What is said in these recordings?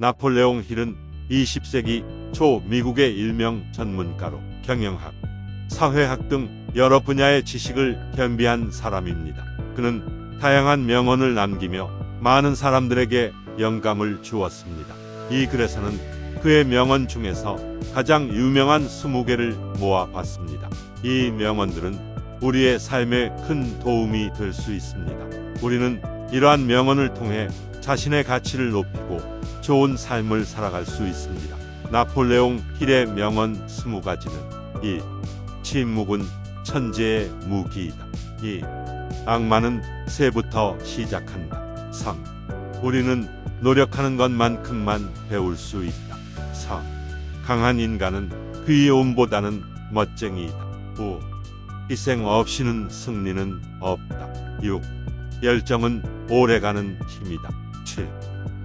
나폴레옹 힐은 20세기 초 미국의 일명 전문가로 경영학, 사회학 등 여러 분야의 지식을 겸비한 사람입니다. 그는 다양한 명언을 남기며 많은 사람들에게 영감을 주었습니다. 이 글에서는 그의 명언 중에서 가장 유명한 20개를 모아봤습니다. 이 명언들은 우리의 삶에 큰 도움이 될 수 있습니다. 우리는 이러한 명언을 통해 자신의 가치를 높이고 좋은 삶을 살아갈 수 있습니다. 나폴레옹 힐의 명언 20가지는 1. 침묵은 천재의 무기이다. 2. 악마는 새부터 시작한다. 3. 우리는 노력하는 것만큼만 배울 수 있다. 4. 강한 인간은 귀여움보다는 멋쟁이이다. 5. 희생 없이는 승리는 없다. 6. 열정은 오래가는 힘이다. 7.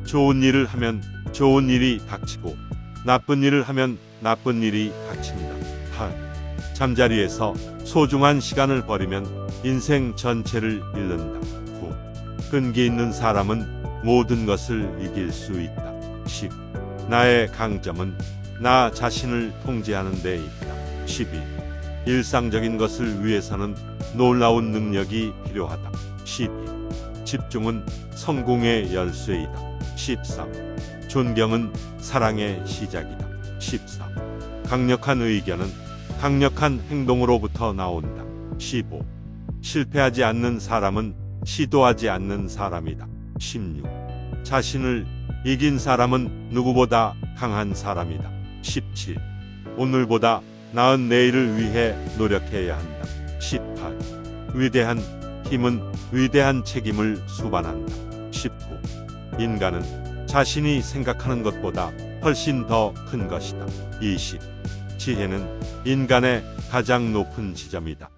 좋은 일을 하면 좋은 일이 닥치고 나쁜 일을 하면 나쁜 일이 닥칩니다. 8. 잠자리에서 소중한 시간을 버리면 인생 전체를 잃는다. 9. 끈기 있는 사람은 모든 것을 이길 수 있다. 10. 나의 강점은 나 자신을 통제하는 데 있다. 12. 일상적인 것을 위해서는 놀라운 능력이 필요하다. 12. 집중은 성공의 열쇠이다. 13. 존경은 사랑의 시작이다. 14. 강력한 의견은 강력한 행동으로부터 나온다. 15. 실패하지 않는 사람은 시도하지 않는 사람이다. 16. 자신을 이긴 사람은 누구보다 강한 사람이다. 17. 오늘보다 나은 내일을 위해 노력해야 한다. 18. 위대한 힘은 위대한 책임을 수반한다. 19. 인간은 자신이 생각하는 것보다 훨씬 더 큰 것이다. 20. 지혜는 인간의 가장 높은 지점이다.